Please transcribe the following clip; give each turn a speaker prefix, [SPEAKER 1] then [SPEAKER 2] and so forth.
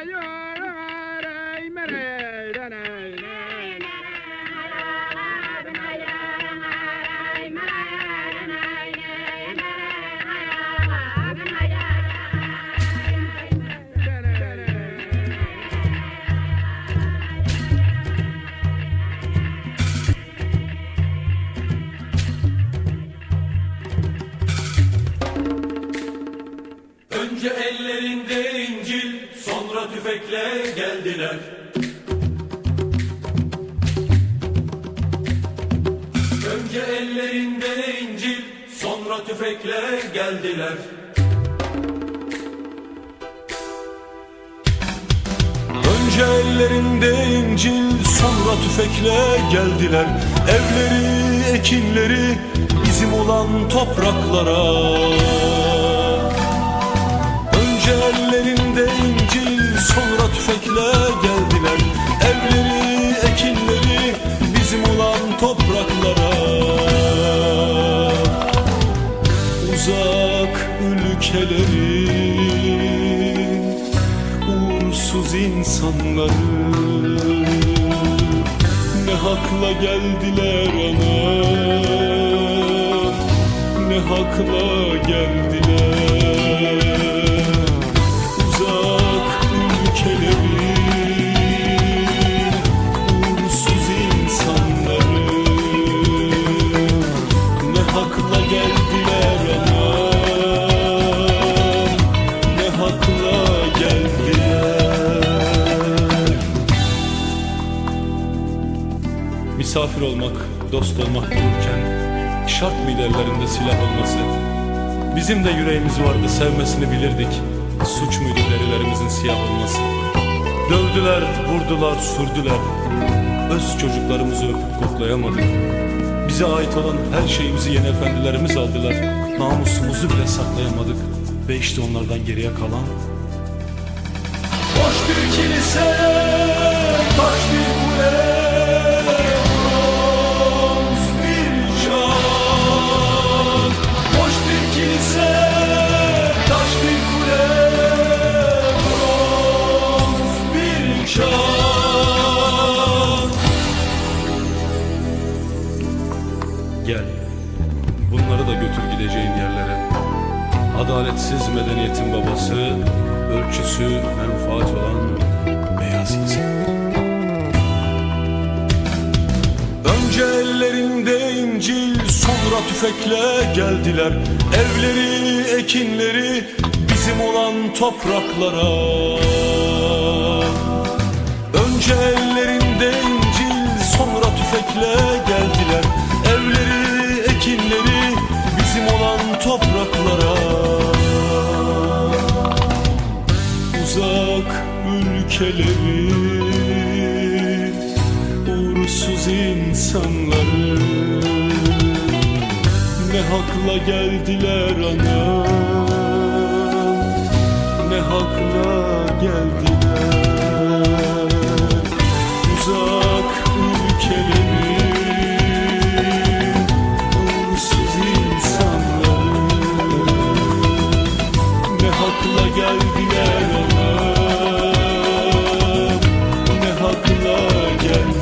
[SPEAKER 1] Önce tüfekle geldiler. Önce ellerinde İncil, sonra tüfekle geldiler.
[SPEAKER 2] Önce ellerinde İncil sonra tüfekle geldiler Evleri, ekinleri bizim olan topraklara tüfekle geldiler. Evleri, ekinleri bizim olan topraklara. Uzak ülkelerin uğursuz insanları. Ne hakla geldiler ana? Ne hakla geldiler Misafir olmak, dost olmak dururken Şart mı ellerinde silah olması? Bizim de yüreğimiz vardı sevmesini bilirdik. Suç muydu derilerimizin siyah olması? Dövdüler, vurdular, sürdüler. Öz çocuklarımızı öpüp koklayamadık. Bize ait olan her şeyimizi yeni efendilerimiz aldılar. Namusumuzu bile saklayamadık. Ve işte onlardan geriye kalan Boş bir kilise, taş bir bunları da götür gideceğin yerlere. Adaletsiz medeniyetin babası, ölçüsü menfaat olan beyaz insan. Önce ellerinde İncil, sonra tüfekle geldiler. Evleri, ekinleri bizim olan topraklara. Önce ellerinde İncil, sonra tüfekle Uzak ülkelerin uğursuz insanları. Ne hakla geldiler ana Ne hakla geldiler Yeah.